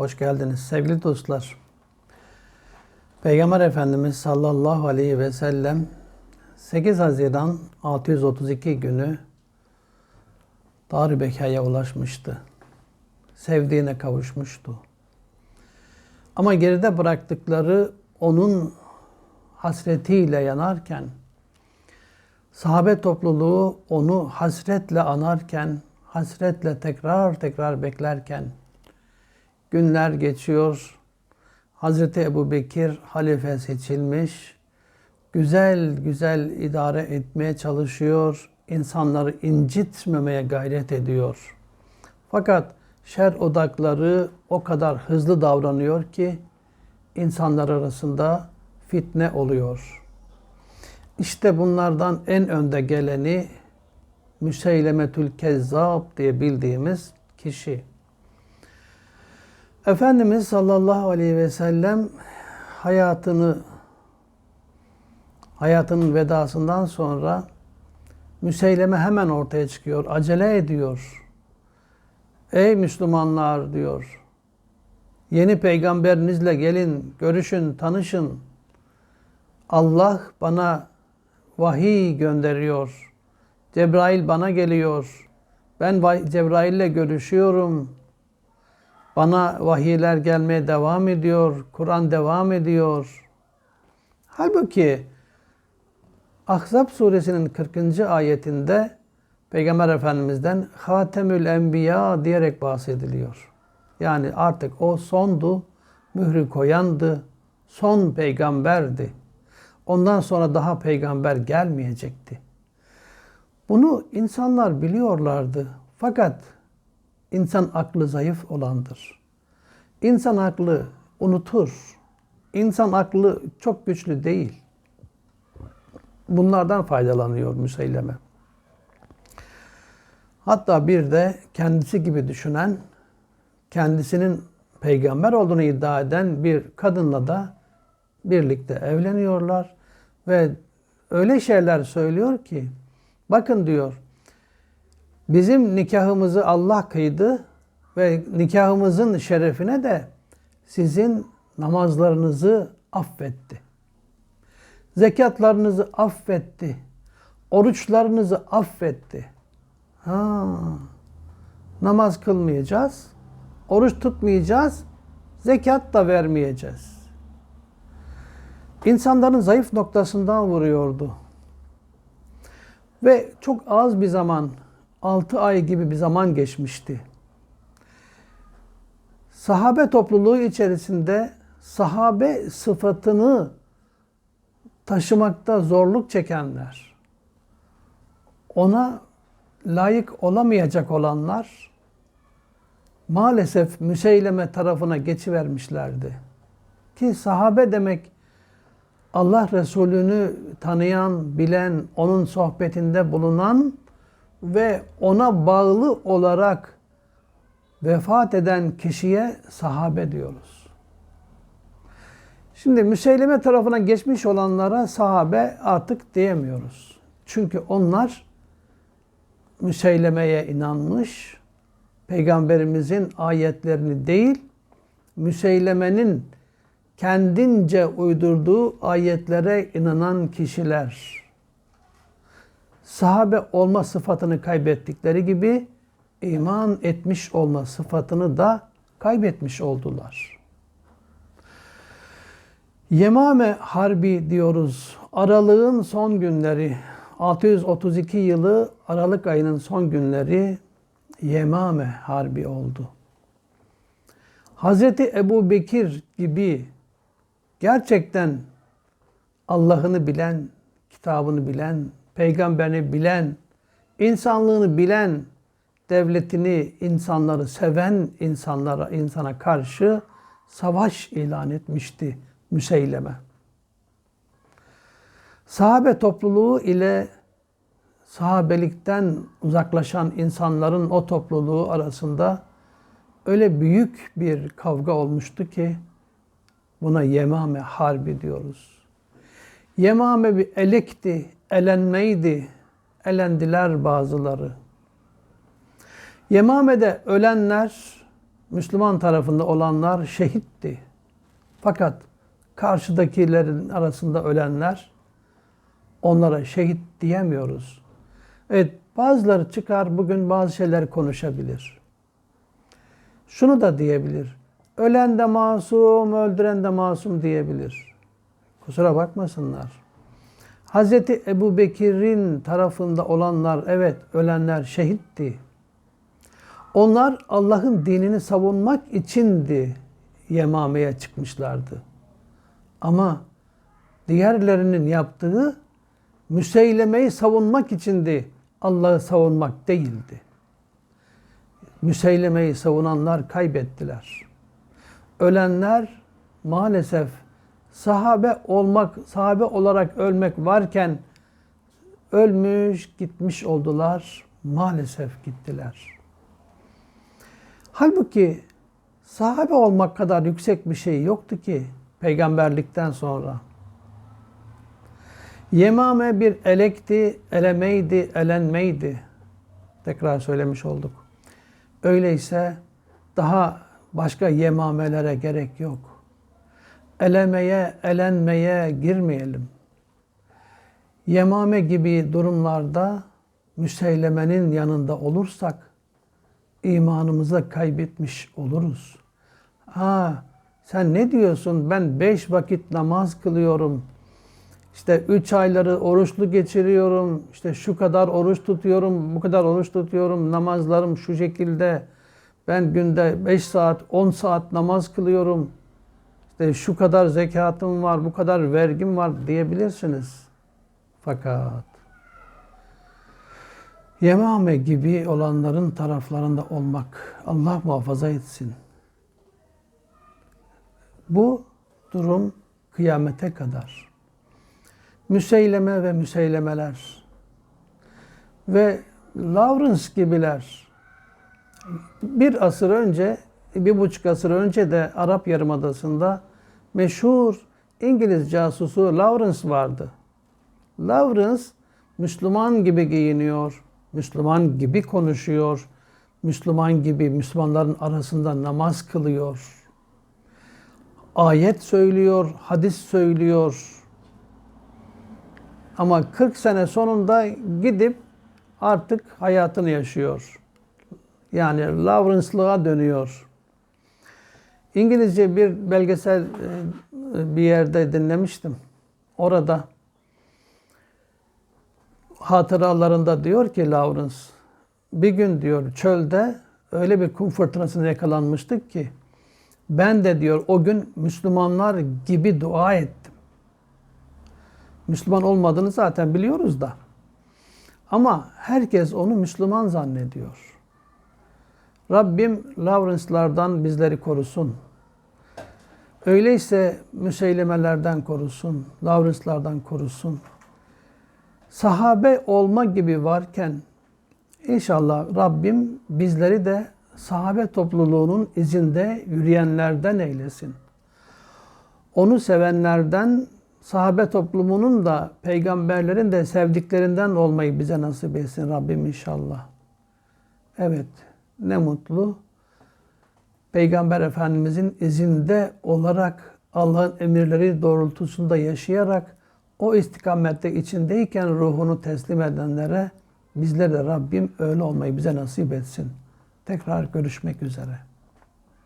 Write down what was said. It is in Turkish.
Hoş geldiniz sevgili dostlar. Peygamber Efendimiz sallallahu aleyhi ve sellem 8 Haziran 632 günü Dar-ı Beka'ya ulaşmıştı. Sevdiğine kavuşmuştu. Ama geride bıraktıkları onun hasretiyle yanarken, sahabe topluluğu onu hasretle anarken, hasretle tekrar tekrar beklerken, günler geçiyor. Hazreti Ebu Bekir halife seçilmiş, güzel güzel idare etmeye çalışıyor, insanları incitmemeye gayret ediyor. Fakat şer odakları o kadar hızlı davranıyor ki insanlar arasında fitne oluyor. İşte bunlardan en önde geleni Müseylemetül Kezzab diye bildiğimiz kişi. Efendimiz sallallahu aleyhi ve sellem hayatını hayatının vedasından sonra Müseyleme hemen ortaya çıkıyor, acele ediyor. Ey Müslümanlar diyor. Yeni peygamberinizle gelin, görüşün, tanışın. Allah bana vahiy gönderiyor. Cebrail bana geliyor. Ben Cebrail ile görüşüyorum. Bana vahiyler gelmeye devam ediyor. Kur'an devam ediyor. Halbuki Ahzab suresinin 40. ayetinde Peygamber Efendimiz'den Hatemül Enbiya diyerek bahsediliyor. Yani artık o sondu, mührü koyandı, son peygamberdi. Ondan sonra daha peygamber gelmeyecekti. Bunu insanlar biliyorlardı. Fakat insan aklı zayıf olandır. İnsan aklı unutur. İnsan aklı çok güçlü değil. Bunlardan faydalanıyor Müseyleme. Hatta bir de kendisi gibi düşünen, kendisinin peygamber olduğunu iddia eden bir kadınla da birlikte evleniyorlar ve öyle şeyler söylüyor ki bakın diyor bizim nikahımızı Allah kıydı ve nikahımızın şerefine de sizin namazlarınızı affetti. Zekatlarınızı affetti. Oruçlarınızı affetti. Ha, namaz kılmayacağız, oruç tutmayacağız, zekat da vermeyeceğiz. İnsanların zayıf noktasından vuruyordu. Ve çok az bir zaman, 6 ay gibi bir zaman geçmişti. Sahabe topluluğu içerisinde sahabe sıfatını taşımakta zorluk çekenler, ona layık olamayacak olanlar maalesef Müseyleme tarafına geçivermişlerdi. Ki sahabe demek Allah Resulü'nü tanıyan, bilen, onun sohbetinde bulunan ve ona bağlı olarak vefat eden kişiye sahabe diyoruz. Şimdi Müseyleme tarafına geçmiş olanlara sahabe artık diyemiyoruz. Çünkü onlar Müseyleme'ye inanmış, Peygamberimizin ayetlerini değil, Müseyleme'nin kendince uydurduğu ayetlere inanan kişiler. Sahabe olma sıfatını kaybettikleri gibi iman etmiş olma sıfatını da kaybetmiş oldular. Yemame Harbi diyoruz. Aralığın son günleri, 632 yılı Aralık ayının son günleri Yemame Harbi oldu. Hazreti Ebu Bekir gibi gerçekten Allah'ını bilen, kitabını bilen, peygamberini bilen, insanlığını bilen, devletini, insanları seven insanlara, insana karşı savaş ilan etmişti Müseyleme. Sahabe topluluğu ile sahabelikten uzaklaşan insanların o topluluğu arasında öyle büyük bir kavga olmuştu ki buna Yemame Harbi diyoruz. Yemame bir elekti, elenmeydi. Elendiler bazıları. Yemame'de ölenler Müslüman tarafında olanlar şehitti. Fakat karşıdakilerin arasında ölenler onlara şehit diyemiyoruz. Evet bazıları çıkar bugün bazı şeyler konuşabilir. Şunu da diyebilir. Ölen de masum, öldüren de masum diyebilir. Kusura bakmasınlar. Hazreti Ebu Bekir'in tarafında olanlar evet ölenler şehitti. Onlar Allah'ın dinini savunmak içindi Yemame'ye çıkmışlardı. Ama diğerlerinin yaptığı Müseyleme'yi savunmak içindi. Allah'ı savunmak değildi. Müseyleme'yi savunanlar kaybettiler. Ölenler maalesef sahabe olmak, sahabe olarak ölmek varken ölmüş, gitmiş oldular. Maalesef gittiler. Halbuki sahabe olmak kadar yüksek bir şey yoktu ki peygamberlikten sonra. Yemame bir elekti, elemeydi, elenmeydi. Tekrar söylemiş olduk. Öyleyse daha başka yemamelere gerek yok. Elemeye, elenmeye girmeyelim. Yemame gibi durumlarda müseylemenin yanında olursak imanımızı kaybetmiş oluruz. Ha, sen ne diyorsun? Ben beş vakit namaz kılıyorum. İşte üç ayları oruçlu geçiriyorum. İşte şu kadar oruç tutuyorum, bu kadar oruç tutuyorum. Namazlarım şu şekilde. Ben günde 5 saat, 10 saat namaz kılıyorum. İşte şu kadar zekatım var, bu kadar vergim var diyebilirsiniz. Fakat Yemame gibi olanların taraflarında olmak Allah muhafaza etsin. Bu durum kıyamete kadar. Müseyleme ve müseylemeler ve Lawrence gibiler bir asır önce, bir buçuk asır önce de Arap Yarımadası'nda meşhur İngiliz casusu Lawrence vardı. Lawrence Müslüman gibi giyiniyor, Müslüman gibi konuşuyor, Müslüman gibi Müslümanların arasında namaz kılıyor. Ayet söylüyor, hadis söylüyor. Ama 40 sene sonunda gidip artık hayatını yaşıyor. Yani Lawrence'lığa dönüyor. İngilizce bir belgesel e, bir yerde dinlemiştim. Orada hatıralarında diyor ki Lawrence, bir gün diyor çölde öyle bir kum fırtınasına yakalanmıştık ki ben de diyor o gün Müslümanlar gibi dua ettim. Müslüman olmadığını zaten biliyoruz da. Ama herkes onu Müslüman zannediyor. Rabbim Lawrence'lardan bizleri korusun. Öyleyse müseylemelerden korusun, Lawrence'lardan korusun. Sahabe olma gibi varken inşallah Rabbim bizleri de sahabe topluluğunun izinde yürüyenlerden eylesin. Onu sevenlerden, sahabe toplumunun da peygamberlerin de sevdiklerinden olmayı bize nasip etsin Rabbim inşallah. Evet, ne mutlu. Peygamber Efendimizin izinde olarak Allah'ın emirleri doğrultusunda yaşayarak o istikamette içindeyken ruhunu teslim edenlere bizler Rabbim öyle olmayı bize nasip etsin. Tekrar görüşmek üzere.